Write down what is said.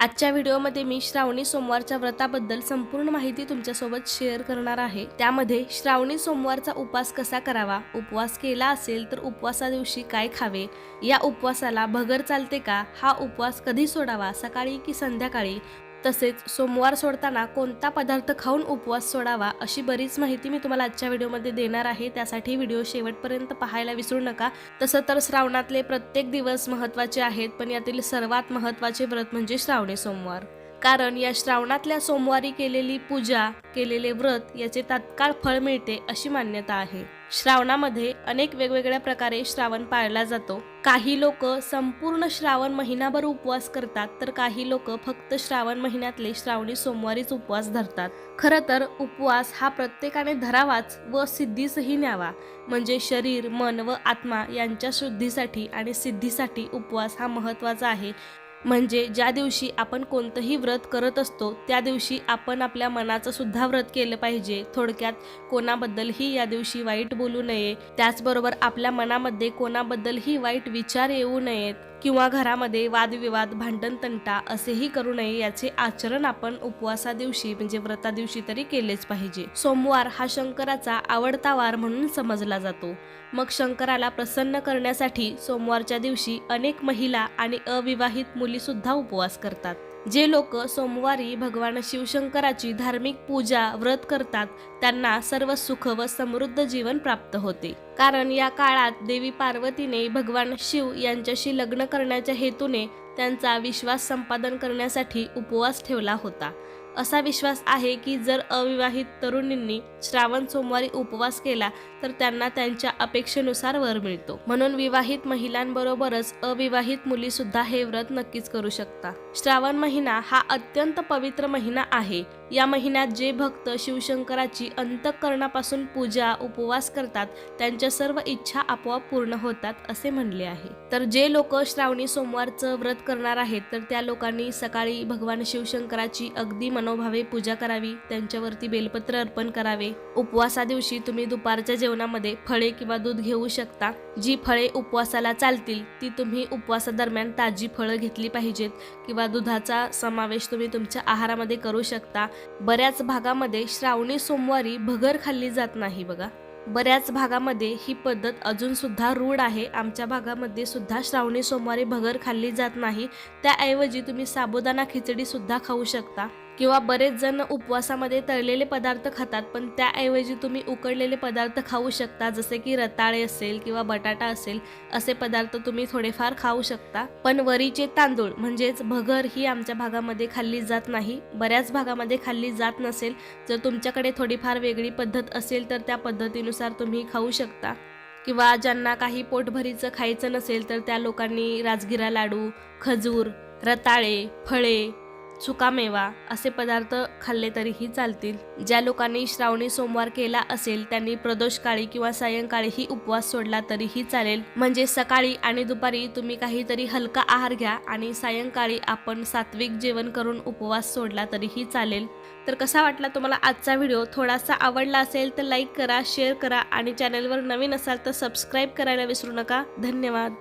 आजच्या व्हिडिओमध्ये मी श्रावणी सोमवारच्या व्रताबद्दल संपूर्ण माहिती तुमच्यासोबत शेअर करणार आहे. त्यामध्ये श्रावणी सोमवारचा उपवास कसा करावा उपवास केला असेल तर उपवासा दिवशी काय खावे या उपवासाला भगर चालते का हा उपवास कधी सोडावा सकाळी की संध्याकाळी तसेच सोमवार सोडताना कोणता पदार्थ खाऊन उपवास सोडावा अशी बरीच माहिती मी तुम्हाला आजच्या व्हिडिओमध्ये देणार आहे. त्यासाठी व्हिडिओ शेवटपर्यंत पाहायला विसरू नका. तसं तर श्रावणातले प्रत्येक दिवस महत्त्वाचे आहेत पण यातील सर्वात महत्त्वाचे व्रत म्हणजे श्रावणी सोमवार. कारण या श्रावणातल्या सोमवारी केलेली पूजा केलेले व्रत याचे तात्काळ फळ मिळते अशी मान्यता आहे. श्रावणामध्ये अनेक वेगवेगळ्या प्रकारे श्रावण पाळला जातो. काही लोक संपूर्ण श्रावण महिनाभर उपवास करतात तर काही लोक फक्त श्रावण महिन्यातले श्रावणी सोमवारीच उपवास धरतात. खरं तर उपवास हा प्रत्येकाने धरावाच व सिद्धीसही न्यावा. म्हणजे शरीर मन व आत्मा यांच्या शुद्धीसाठी आणि सिद्धीसाठी उपवास हा महत्त्वाचा आहे. म्हणजे ज्या दिवशी आपण कोणतंही व्रत करत असतो त्या दिवशी आपण आपल्या मनाचं सुद्धा व्रत केलं पाहिजे. थोडक्यात कोणाबद्दलही या दिवशी वाईट बोलू नये. त्याचबरोबर आपल्या मनामध्ये कोणाबद्दलही वाईट विचार येऊ नयेत. किंवा घरामध्ये वादविवाद भांडण तंटा असेही करू नये याचे आचरण आपण उपवासा दिवशी म्हणजे व्रता दिवशी तरी केलेच पाहिजे. सोमवार हा शंकराचा आवडता वार म्हणून समजला जातो. मग शंकराला प्रसन्न करण्यासाठी सोमवारच्या दिवशी अनेक महिला आणि अविवाहित मुली सुद्धा उपवास करतात. जे लोक सोमवारी भगवान शिवशंकराची धार्मिक पूजा व्रत करतात त्यांना सर्व सुख व समृद्ध जीवन प्राप्त होते. कारण या काळात देवी पार्वतीने भगवान शिव यांच्याशी लग्न करण्याच्या हेतूने त्यांचा विश्वास संपादन करण्यासाठी उपवास ठेवला होता. असा विश्वास आहे की जर अविवाहित तरुणींनी श्रावण सोमवारी उपवास केला तर त्यांना त्यांच्या अपेक्षेनुसार वर मिळतो. म्हणून विवाहित महिलांबरोबरच अविवाहित मुली सुद्धा हे व्रत नक्कीच करू शकता. श्रावण महिना हा अत्यंत पवित्र महिना आहे. या महिन्यात जे भक्त शिवशंकराची अंतकरणापासून पूजा उपवास करतात त्यांच्या सर्व इच्छा आपोआप पूर्ण होतात असे म्हणले आहे. तर जे लोक श्रावणी सोमवारचं व्रत करणार आहेत तर त्या लोकांनी सकाळी भगवान शिवशंकराची अगदी मन मनोभावे पूजा करावी त्यांच्यावरती बेलपत्र अर्पण करावे. उपवासा दिवशी तुम्ही दुपारच्या जेवणामध्ये फळे किंवा दूध घेऊ शकता. जी फळे उपवासाला चालतील ती तुम्ही उपवासादरम्यान ताजी फळं घेतली पाहिजेत किंवा दुधाचा समावेश तुम्ही तुमच्या आहारामध्ये करू शकता. बऱ्याच भागामध्ये श्रावणी सोमवारी भगर खाल्ली जात नाही बघा. बऱ्याच भागामध्ये ही पद्धत अजून सुद्धा रूढ आहे. आमच्या भागामध्ये सुद्धा श्रावणी सोमवारी भगर खाल्ली जात नाही. त्याऐवजी तुम्ही साबुदाणा खिचडी सुद्धा खाऊ शकता. किंवा बरेच जण उपवासामध्ये तळलेले पदार्थ खातात पण त्याऐवजी तुम्ही उकडलेले पदार्थ खाऊ शकता जसे की रताळे असेल किंवा बटाटा असेल असे पदार्थ तुम्ही थोडेफार खाऊ शकता. पण वरीचे तांदूळ म्हणजेच भगर ही आमच्या भागामध्ये खाल्ली जात नाही. बऱ्याच भागामध्ये खाल्ली जात नसेल जर तुमच्याकडे थोडीफार वेगळी पद्धत असेल तर त्या पद्धतीनुसार तुम्ही खाऊ शकता. किंवा ज्यांना काही पोटभरीचं खायचं नसेल तर त्या लोकांनी राजगिरा लाडू खजूर रताळे फळे सुकामेवा असे पदार्थ खाल्ले तरीही चालतील. ज्या लोकांनी श्रावणी सोमवार केला असेल त्यांनी प्रदोषकाळी किंवा सायंकाळीही उपवास सोडला तरीही चालेल. म्हणजे सकाळी आणि दुपारी तुम्ही काहीतरी हलका आहार घ्या आणि सायंकाळी आपण सात्विक जेवण करून उपवास सोडला तरीही चालेल. तर कसा वाटला तुम्हाला आजचा व्हिडिओ? थोडासा आवडला असेल तर लाईक करा शेअर करा आणि चॅनलवर नवीन असाल तर सबस्क्राईब करायला विसरू नका. धन्यवाद.